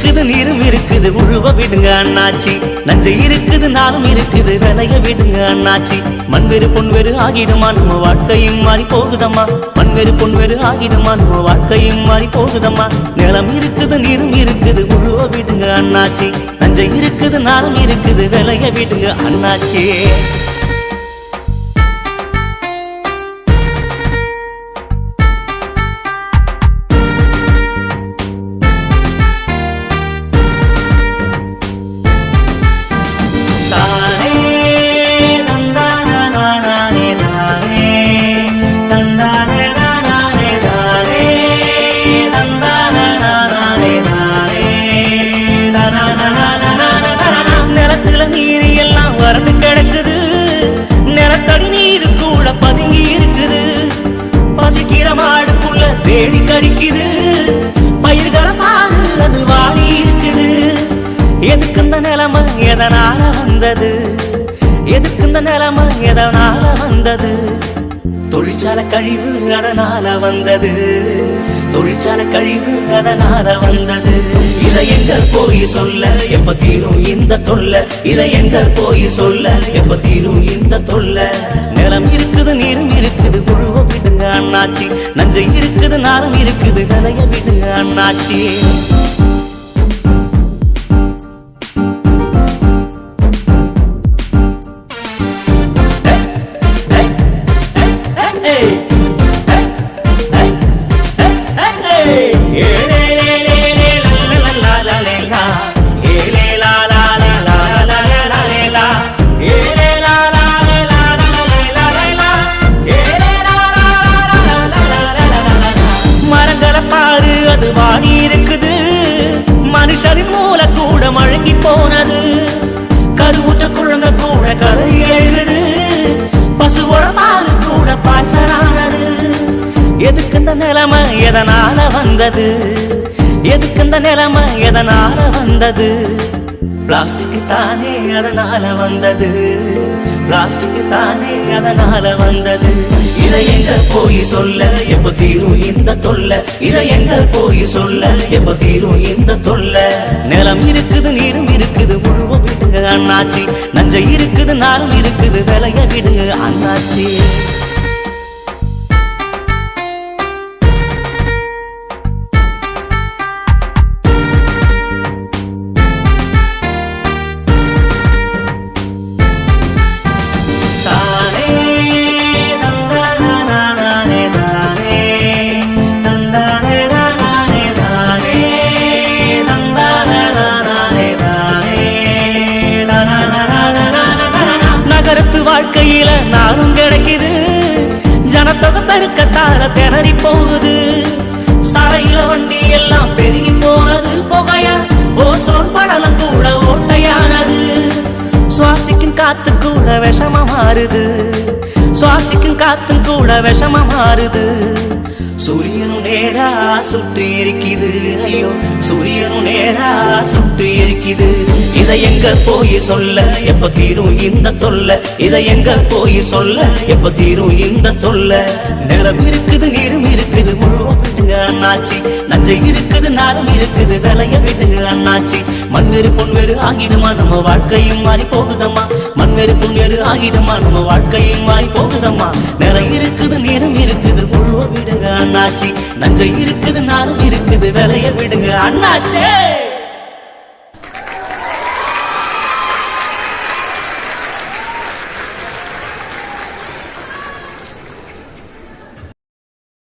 இருக்குது நீரும் இருக்குது. உழுவ விடுங்க அண்ணாச்சி. நஞ்சை இருக்குது நாளும் இருக்குது. விளைய விடுங்க அண்ணாச்சி. மண்வெறு பொன்வெறு ஆகிடுமா? நம்ம வாழ்க்கையும் மாறி போகுதம்மா. மண்வெறு பொன்வெறு ஆகிடுமா? நம்ம வாழ்க்கையும் மாறி போகுதம்மா. நிலம் இருக்குது நீரும் இருக்குது. உழுவ விடுங்க அண்ணாச்சி. நஞ்சை இருக்குது நாளும் இருக்குது. விளைய விடுங்க அண்ணாச்சி. தேடி கடிக்குது. பயிர்களை அது வாடி இருக்குது. எதுக்கு இந்த நிலைமை? எதனால வந்தது? எதுக்கு இந்த நிலைமை? எதனால வந்தது? தொழிற்சாலை கழிவு அதனால வந்தது. தொழிற்சாலை கழிவு அதனால வந்தது. இதை எங்க போய் சொல்ல எப்ப தீரும் இந்த தொல்லை? இதை எங்க போய் சொல்ல எப்ப தீரும் இந்த தொல்லை? நிலம் இருக்குது நீ இருக்குது இருக்குது விளைய விடுங்க அண்ணாச்சி. கூட போனது. கருவுற்ற குழங்க கூட கரை எழுது. பசுவோட மாறு கூட பாய்ச்சலானது எதுக்கு இந்த நிலைமை எதனால வந்தது? எதுக்கு இந்த நிலைமை எதனால வந்தது? பிளாஸ்டிக் தானே அதனால வந்தது. பிளாஸ்டிக் தானே அதனால வந்தது. இதை எங்க போய் சொல்ல? எப்ப தீரும் இந்த தொல்ல? இதை எங்க போய் சொல்ல? எப்ப தீரும் இந்த தொல்ல? நிலம் இருக்குது நீரும் இருக்குது. முழுவ விடுங்க அண்ணாச்சி. நஞ்சை இருக்குது நாரும் இருக்குது. விளைய விடுங்க அண்ணாச்சி. பெருக்கத்தால திணறி போகுது. சாலையில வண்டி எல்லாம் பெருகி போனது. புகையா ஓசோன் படலம் கூட ஓட்டையானது. சுவாசிக்கும் காத்து கூட விஷமா மாறுது. சுவாசிக்கும் காத்தும் கூட விஷமா மாறுது. சூரியனும் நேரா சுட்டு எரிக்குது. ஐயோ சூரியனும் நேரா சுட்டு எரிக்குது. இதை எங்க போய் சொல்ல? எப்ப தீரும் இந்த தொல்லை? இதை எங்க போய் சொல்ல? எப்ப தீரும் இந்த தொல்லை? நிலம் இருக்குது நீரும் இருக்குது. முழுவ விடுங்க அண்ணாச்சி. நஞ்சை இருக்குது நாளும் இருக்குது. விளைய விட்டுங்க அண்ணாச்சி. மண்வெறு பொன்வெறு ஆகிடுமா? நம்ம வாழ்க்கையும் மாறி போகுதம்மா. மண்வெறு பொன்வெறு ஆகிடுமா? நம்ம வாழ்க்கையும் மாறி போகுதம்மா. நிலம் இருக்குது நீர் அண்ணாச்சி. நஞ்சை இருக்குது நானும் இருக்குது. விலைய விடுங்க அண்ணாச்சே.